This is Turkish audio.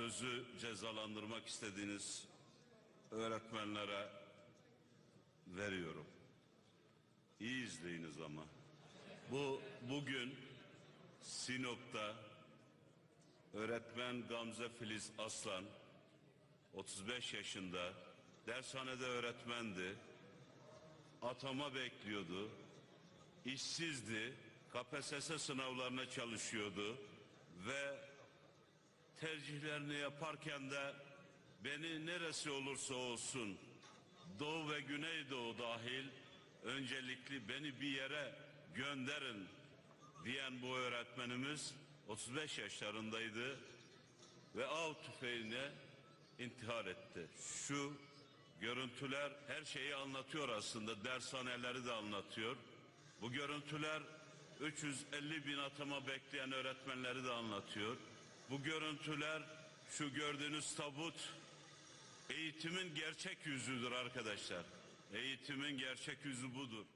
Sözü cezalandırmak istediğiniz öğretmenlere veriyorum. İyi izleyiniz ama. Bu bugün Sinop'ta öğretmen Gamze Filiz Aslan 35 yaşında dershanede öğretmendi. Atama bekliyordu. işsizdi. KPSS sınavlarına çalışıyordu ve tercihlerini yaparken de beni neresi olursa olsun Doğu ve Güneydoğu dahil öncelikli beni bir yere gönderin diyen bu öğretmenimiz 35 yaşlarındaydı ve av tüfeğine intihar etti. Şu görüntüler her şeyi anlatıyor aslında dershaneleri de anlatıyor. Bu görüntüler 350 bin atama bekleyen öğretmenleri de anlatıyor. Bu görüntüler şu gördüğünüz tabut eğitimin gerçek yüzüdür arkadaşlar. Eğitimin gerçek yüzü budur.